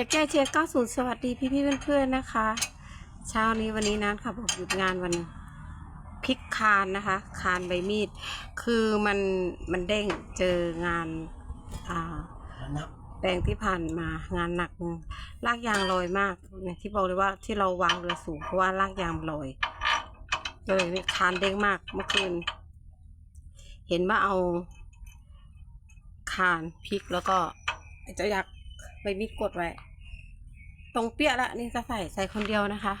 ดี๋ยวแก้เชียร์90 สวัสดีพี่พี่ๆเพื่อนๆนะคะ เช้านี้วันนี้นะขับออกหยุดงานวันพลิกคานนะคะ คานใบมีด คือมันมันเด้งเจองานอ่านับแปลงที่ผ่านมางานหนักลากยางลอยมากเนี่ยที่บอกเลยว่าที่เราวางเรือสูงเพราะว่าลากยางมันลอยเลยนี่คานเด้งมากเมื่อคืน เห็นว่าเอาคานพลิกแล้วก็ไอ้เจ้ายักษ์ใบมีดกดไว้ ตรงเปี้ยละนี่ก็ใส่ใส่คนเดียวนะคะ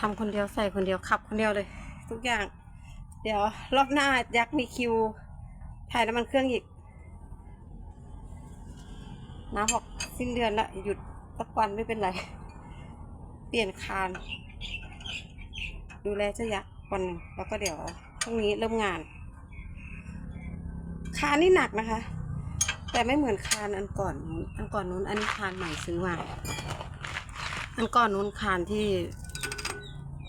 ทำคนเดียวใส่คนเดียวขับคนเดียวเลย ทุกอย่าง เดี๋ยวรอบหน้ายักษ์มีคิวถ่ายน้ำมันเครื่องอีกน้าบอกสิ้นเดือนละหยุดสักวันไม่เป็นไร เปลี่ยนคาน ดูแลเจ้ายักษ์วันหนึ่งแล้วก็เดี๋ยวพรุ่งนี้เริ่มงาน คานนี่หนักนะคะ แต่ไม่เหมือนคานอันก่อนนู้นอันก่อนนู้นอันนี้คานใหม่ซื้อมา อันก่อนนู้นคานที่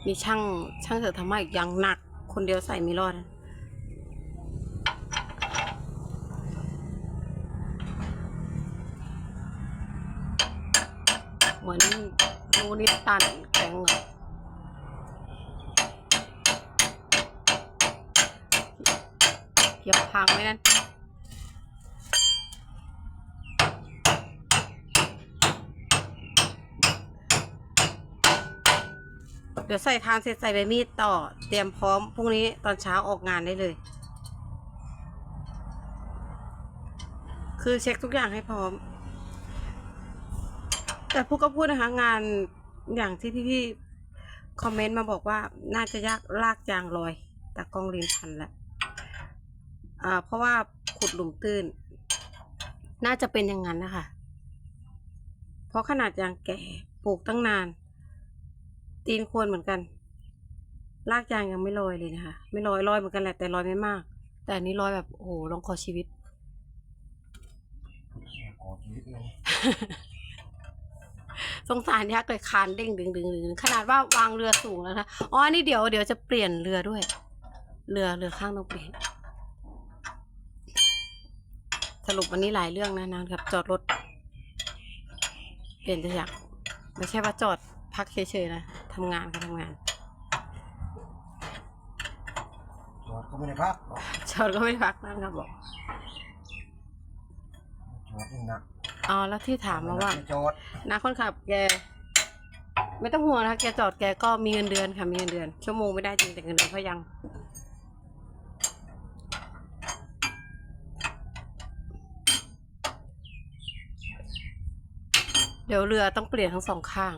มีช่างช่างเสริมทำมาอีกอย่างหนัก คนเดียวใส่ไม่รอดเหมือนนูนิดตันแกงอะเหยียบพังไว้นั่น เดี๋ยวใส่คานเสร็จใส่ใบมีดต่อ เตรียมพร้อมพรุ่งนี้ตอนเช้าออกงานได้เลย คือเช็คทุกอย่างให้พร้อม แต่พูดก็พูดนะคะงานอย่างที่พี่ๆคอมเมนต์มาบอกว่าน่าจะยากลากยางลอยแต่กล้องเรียนทันแล้วอ่าเพราะว่าขุดหลุมตื้น น่าจะเป็นอย่างนั้นนะคะเพราะขนาดยางแก่ปลูกตั้งนาน ตีนควรเหมือนกัน ลากยางยังไม่ลอยเลยนะคะ ไม่ลอยลอยเหมือนกันแหละแต่ลอยไม่มาก แต่อันนี้ลอยแบบโอ้โหลองขอชีวิตออกชีวิตเลยสงสารยักษ์เลยคานเด้งดึงดึงดึงขนาดว่าวางเรือสูงแล้วนะอ๋ออันนี่เดี๋ยวเดี๋ยวจะเปลี่ยนเรือด้วย เรือเรือข้างต้องเปลี่ยน สรุปวันนี้หลายเรื่องนะนะครับจอดรถ เปลี่ยนจะอยากไม่ใช่ว่าจอดพักเฉยๆนะ ทำงานก็ทำงาน จอดก็ไม่ได้พักจอดก็ไม่พักนะครับบอกจอดนี่หนักอ๋อแล้วที่ถามมาว่า จอดนะคนขับแก ไม่ต้องห่วงนะคะแกจอดแกก็มีเงินเดือนค่ะมีเงินเดือน ชั่วโมงไม่ได้จริงแต่เงินเดือนเขายังเดี๋ยวเรือต้องเปลี่ยนทั้งสองข้าง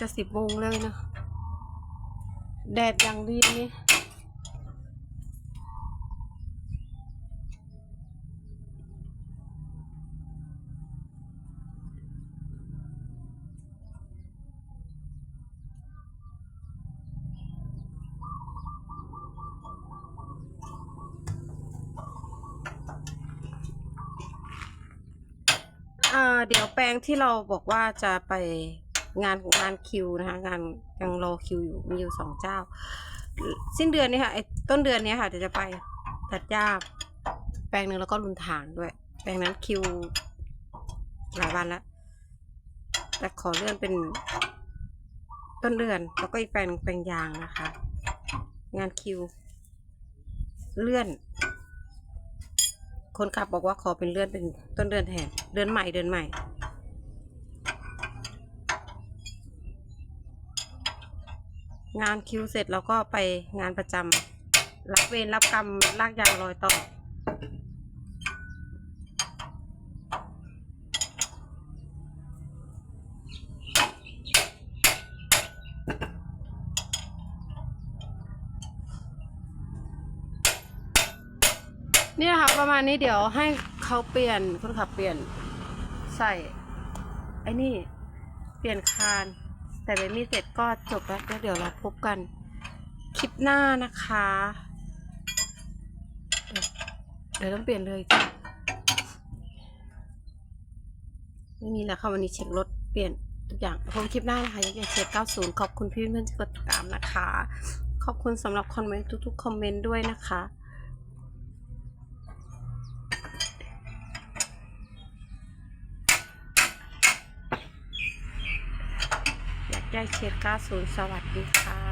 จะสิบโมงเลยนะ แดดอย่างดีนี่อ่าเดี๋ยวแปลงที่เราบอกว่าจะไป งานงานคิวนะคะงานยังรอคิวอยู่มีอยู่สองเจ้า สิ้นเดือนนี้ค่ะไอ้ต้นเดือนนี้ค่ะเดี๋ยวจะไปตัดหญ้าแปลงหนึ่งแล้วก็ลุนถางด้วย แปลงนั้นคิวหลายวันแล้วแต่ขอเลื่อนเป็นต้นเดือนแล้วก็อีกแปลงหนึ่งแปลงยางนะคะ งานคิว เลื่อน คนขับบอกว่าขอเป็นเลื่อนเป็นต้นเดือนแทนเดือนใหม่เดือนใหม่ งานคิวเสร็จแล้วก็ไปงานประจำรับเวรรับกรรมลากยางลอยต่ออนี่นะคะประมาณนี้เดี๋ยวให้เขาเปลี่ยนคนขับเปลี่ยนใส่ไอ้นี่ เปลี่ยนคาน แต่เบมี่เสร็จก็จบแล้วเดี๋ยวเราพบกันคลิปหน้านะคะ เดี๋ยวต้องเปลี่ยนเลยจ้ะไม่มีแล้วค่ะวันนี้เช็ครถเปลี่ยนทุกอย่างพบคลิปหน้านะคะยังจะเช็ค90 ขอบคุณพี่เพื่อนที่กดติดตามนะคะ ขอบคุณสำหรับคอมเมนต์ทุกๆคอมเมนต์ด้วยนะคะ อยา กได้เช็ค90 สวัสดีค่ะ